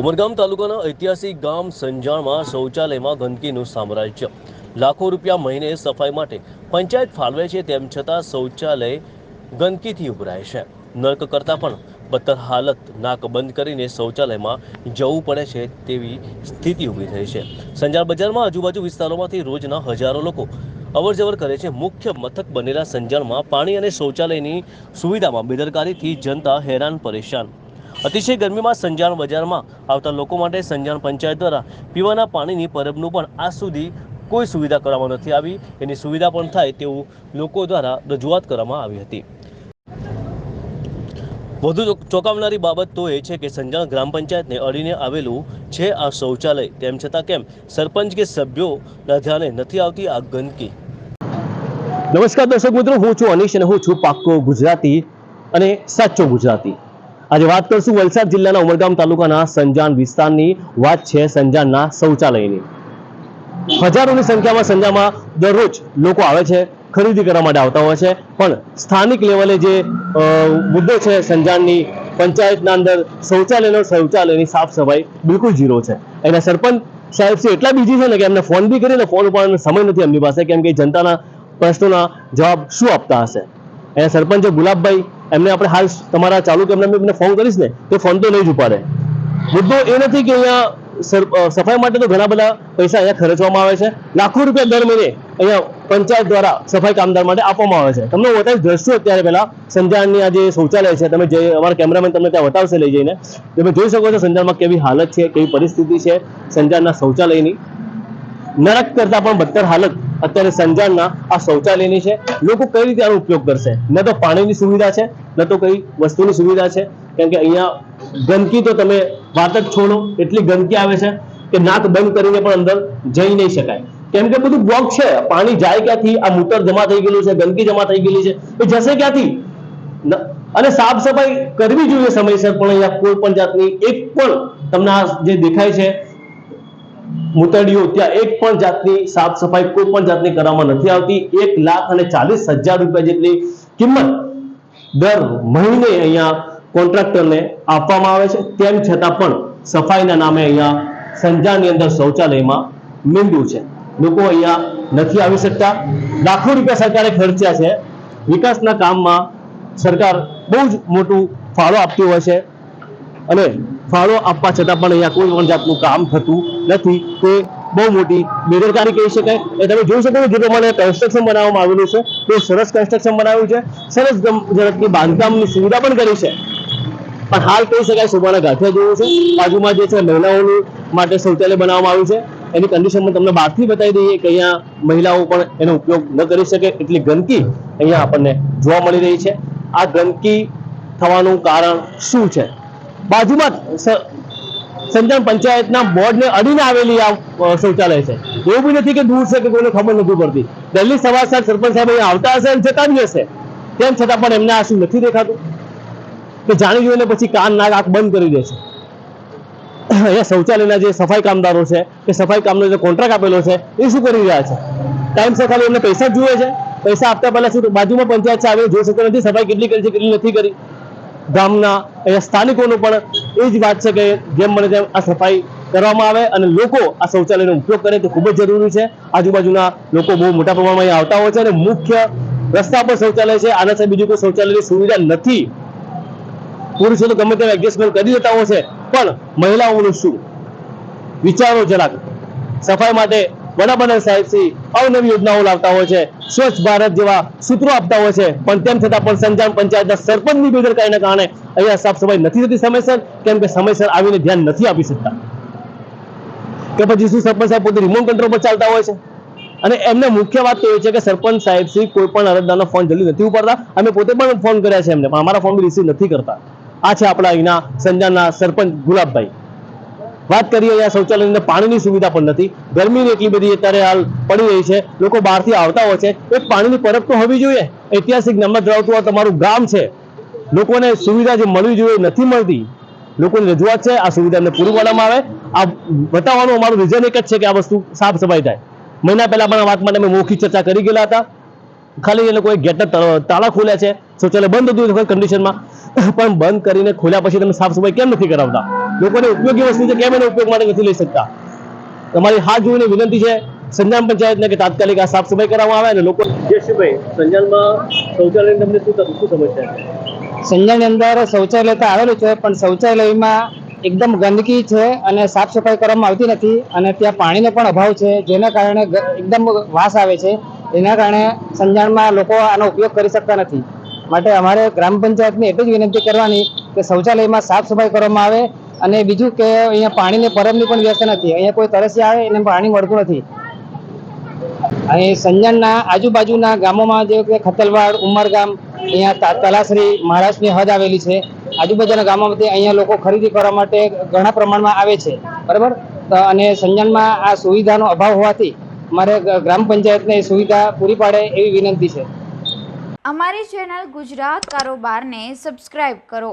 ઉમરગામ તાલુકાના ઐતિહાસિક ગામ સંજાણમાં શૌચાલયમાં ગંદકીનું સામ્રાજ્ય. લાખો રૂપિયા મહિને સફાઈ માટે પંચાયત ફાળવે છે તેમ છતાં શૌચાલય ગંદકીથી ઉભરાય છે. નર્ક કરતાં પણ બદતર હાલત, નાક બંધ કરીને શૌચાલયમાં જવું પડે છે તેવી સ્થિતિ ઊભી થઈ છે. સંજાણ બજારમાં આજુબાજુ વિસ્તારોમાંથી રોજના હજારો લોકો અવરજવર કરે છે. મુખ્ય મથક બનેલા સંજાણમાં પાણી અને શૌચાલયની સુવિધામાં બેદરકારીથી જનતા હેરાન પરેશાન. અતિશય ગરમીમાં સંજાણ બજારમાં આવતા લોકો માટે સંજાણ પંચાયત દ્વારા પીવાના પાણીની પરબનું પણ આજ સુધી કોઈ સુવિધા કરવામાં નથી આવી. એની સુવિધા પણ થાય તેવું લોકો દ્વારા રજૂઆત કરવામાં આવી હતી. વધુ ચોંકાવનારી બાબત તો એ છે કે સંજાણ ગ્રામ પંચાયતને અડીને આવેલું છે આ શૌચાલય. તેમ છતાં કેમ સરપંચ કે સભ્યોના ધ્યાને નથી આવતી આ ગંદકી. નમસ્કાર દર્શક મિત્રો, હું છું અનિશ અને હું છું પાક્કો ગુજરાતી અને સાચો ગુજરાતી. આજે વાત કરશું વલસાડ જિલ્લાના ઉમરગામ તાલુકાના સંજાન વિસ્તારની. વાત છે સંજાનના શૌચાલયની. હજારોની સંખ્યામાં સંજામાં દરરોજ લોકો આવે છે, ખરીદી કરવા માટે આવતા હોય છે. પણ સ્થાનિક લેવલે જે મુદ્દો છે સંજાનની, પંચાયતના અંદર શૌચાલયનો શૌચાલયની સાફ સફાઈ બિલકુલ ઝીરો છે. એના સરપંચ સાહેબ છે એટલા બીજી છે ને કે એમને ફોન બી કરીને ફોન ઉપાડવાનો સમય નથી એમની પાસે, કેમ કે જનતાના પ્રશ્નોના જવાબ શું આપતા હશે? એના સરપંચ ગુલાબભાઈ એમને આપણે હાલ તમારા ચાલુ કેમને એમને ફોન કરીશ ને, તો ફોન તો નહીં જ ઉપાડે. મુદ્દો એ નથી કે અહીંયા સફાઈ માટે તો ઘણા બધા પૈસા અહીંયા ખર્ચવામાં આવે છે. લાખો રૂપિયા દર મહિને અહીંયા પંચાયત દ્વારા સફાઈ કામદાર માટે આપવામાં આવે છે. તમને હું દ્રશ્યો અત્યારે પહેલા સંજાણની આ જે શૌચાલય છે, તમે જે અમારા કેમેરામેન તમને ત્યાં બતાવશે લઈ જઈને. તમે જોઈ શકો છો સંજાણમાં કેવી હાલત છે, કેવી પરિસ્થિતિ છે સંજાણના શૌચાલયની. નરક કરતા પણ બદતર હાલત અત્યારે સંજાણના આ શૌચાલયની છે. લોકો કઈ રીતે આનો ઉપયોગ કરશે? ન તો પાણીની સુવિધા છે, ન તો કઈ વસ્તુની સુવિધા છે. કેમ કે અહીંયા ગંદકી તો તમે વાત જ છોડો, એટલી ગંદકી આવે છે કે નાક બંધ કરીને પણ અંદર જઈ નહીં શકાય. કેમ કે બધું બ્લોક છે. પાણી જાય ક્યાંથી? આ મૂતર જમા થઈ ગયેલું છે, ગંદકી જમા થઈ ગયેલી છે. એ જશે ક્યાંથી? અને સાફ સફાઈ કરવી જોઈએ સમયસર, પણ અહીંયા કોઈ પણ જાતની એક પણ તમને આ જે દેખાય છે મૂતડીઓ ત્યાં એક પણ જાતની સાફ સફાઈ કોઈ પણ જાતની કરવામાં નથી આવતી. એક લાખ અને ચાલીસ હજાર રૂપિયા જેટલી કિંમત દર મહિને અહીંયા કોન્ટ્રાક્ટરને આપવામાં આવે છે. તેમ છતાં પણ સફાઈના નામે અહીંયા સંજાની અંદર શૌચાલયમાં મીંડું છે. લોકો અહીંયા નથી આવી શકતા. લાખો રૂપિયા સરકારે ખર્ચ્યા છે. વિકાસના કામમાં સરકાર બહુ જ મોટું ફાળો આપતી હોય છે. અને ફાળો આપવા છતાં પણ અહીંયા કોઈ પણ જાતનું કામ થતું નથી. તે બહુ મોટી બેદરકારી કહી શકાય. એ તમે જોઈ શકો જે પ્રમાણે કન્સ્ટ્રક્શન બનાવવામાં આવેલું છે. તે સરસ કન્સ્ટ્રક્શન બનાવ્યું છે. સરસ ઝડપની બાંધકામની સુવિધા પણ કરી છે. પણ હાલ કહી શકાય શોભાના ગાંઠિયા જેવું છે. બાજુમાં જે છે મહિલાઓનું માટે શૌચાલય બનાવવામાં આવ્યું છે. એની કન્ડિશનમાં તમને બહારથી બતાવી દઈએ કે અહીંયા મહિલાઓ પણ એનો ઉપયોગ ન કરી શકે. એટલી ગંદકી અહીંયા આપણને જોવા મળી રહી છે. આ ગંદકી થવાનું કારણ શું છે? બાજુમાં જ સંજાણ પંચાયતના બોર્ડને અડીને આવેલી આ શૌચાલય છે. એવું બી નથી કે દૂર છે કે કોઈને ખબર નથી પડતી. દિલ્હી સવાર સાહેબ સરપંચ સાહેબ અહીંયા આવતા હશે અને જતા બી હશે. તેમ છતાં પણ એમને આ શું નથી દેખાતું? કે જાણી જોઈને પછી કાન નાક આંખ બંધ કરી દે છે. અહીંયા શૌચાલયના જે સફાઈ કામદારો છે કે સફાઈ કામનો જે કોન્ટ્રાક્ટ આપેલો છે, એ શું કરી રહ્યા છે? ટાઈમસર ખાલી એમને પૈસા જ જોઈએ છે. પૈસા આપતા પહેલા શું બાજુમાં પંચાયત છે આવી જોઈ શકતો નથી. સફાઈ કેટલી કરી છે, કેટલી નથી કરી? ગામના અહીંયા સ્થાનિકોનું પણ એ જ વાત છે કે જેમ મને તેમ આ સફાઈ કરવામાં આવે અને લોકો આ શૌચાલયનો ઉપયોગ કરે તે ખૂબ જ જરૂરી છે. આજુબાજુના લોકો બહુ મોટા પ્રમાણમાં અહીંયા આવતા હોય છે અને મુખ્ય રસ્તા પર શૌચાલય છે. આના સિવાય બીજું કોઈ શૌચાલયની સુવિધા નથી. પુરુષો તો ગમે તેમ એડજસ્ટમેન્ટ કરી દેતા હોય છે. પણ મહિલાઓનું શું? વિચારો જરાક. સફાઈ માટે વડાપ્રધાન સાહેબ શ્રી અવનવી યોજનાઓ લાવતા હોય છે, સ્વચ્છ ભારત જેવા સૂત્રો આપતા હોય છે. પણ તેમ છતાં પણ સંજામ પંચાયતના સરપંચની બેદરકારીના કારણે અહીંયા સાફ નથી થતી સમયસર, કેમ કે સમયસર આવીને ધ્યાન નથી આપી શકતા. કે પછી શું સરપંચ સાહેબ પોતે રિમોટ કંટ્રોલ પર ચાલતા હોય છે? અને એમને મુખ્ય વાત તો એ છે કે સરપંચ સાહેબ શ્રી કોઈ પણ અરજદારનો ફોન જલ્દી નથી ઉપાડતા. અમે પોતે પણ ફોન કર્યા છે એમને, પણ અમારા ફોન રિસીવ નથી કરતા. આ છે આપણા અહીંના સંજાના સરપંચ ગુલાબભાઈ. વાત કરીએ અહીંયા શૌચાલયની અંદર પાણીની સુવિધા પણ નથી. ગરમીની એટલી બધી અત્યારે હાલ પડી રહી છે. લોકો બહારથી આવતા હોય છે. એક પાણીની પરબ તો હોવી જોઈએ. ઐતિહાસિક નંબર ધરાવતું આ તમારું ગામ છે. લોકોને સુવિધા જે મળવી જોઈએ નથી મળતી. લોકોની રજૂઆત છે, આ સુવિધા એમને પૂરી પાડવામાં આવે. આ બતાવવાનું અમારું રીઝન એક જ છે કે આ વસ્તુ સાફ સફાઈ થાય. મહિના પહેલા પણ આ વાત માટે અમે મૌખિક ચર્ચા કરી ગયેલા હતા. ખાલી એ લોકોએ ગેટના તાળા ખોલ્યા છે. શૌચાલય બંધ હતું કન્ડિશનમાં પણ બંધ કરીને ખોલ્યા પછી તમે સાફ સફાઈ કેમ નથી કરાવતા? લોકોને ઉપયોગી વસ્તુ છે કેમ એનો ઉપયોગ માટે નથી લઈ શકતા. તમારી હાથ જોઈને વિનંતી છે સંજાન પંચાયતને કે તાત્કાલિક આ સાફ સફાઈ કરવામાં આવે અને લોકો જયશ્રીભાઈ સંજાનમાં શૌચાલય તમને શું શું સમસ્યા છે? સંજાણની અંદર શૌચાલય તો આવેલું છે પણ શૌચાલયમાં એકદમ ગંદકી છે અને સાફ સફાઈ કરવામાં આવતી નથી અને ત્યાં પાણીનો પણ અભાવ છે જેના કારણે એકદમ વાસ આવે છે. એના કારણે સંજાણમાં લોકો આનો ઉપયોગ કરી શકતા નથી. માટે અમારે ગ્રામ પંચાયતને એટલી જ વિનંતી કરવાની કે શૌચાલયમાં સાફ સફાઈ કરવામાં આવે અને બીજું કે અહીંયા પાણીને પરબની પણ વ્યવસ્થા નથી. અહીંયા કોઈ તરસી આવે એને પાણી મળતું નથી. અહીં સંજણના આજુબાજુના ગામોમાં જે ખતલવાડ ઉમરગામ અહીંયા તલાસરી મહારાષ્ટ્રની હદ આવેલી છે. આજુબાજુના ગામોમાંથી અહીંયા લોકો ખરીદી કરવા માટે ઘણા પ્રમાણમાં આવે છે. બરાબર? અને સંજણમાં આ સુવિધાનો અભાવ હોવાથી મારે ગ્રામ પંચાયતને સુવિધા પૂરી પાડે એવી વિનંતી છે. અમારી ચેનલ ગુજરાત કારોબારને સબસ્ક્રાઇબ કરો.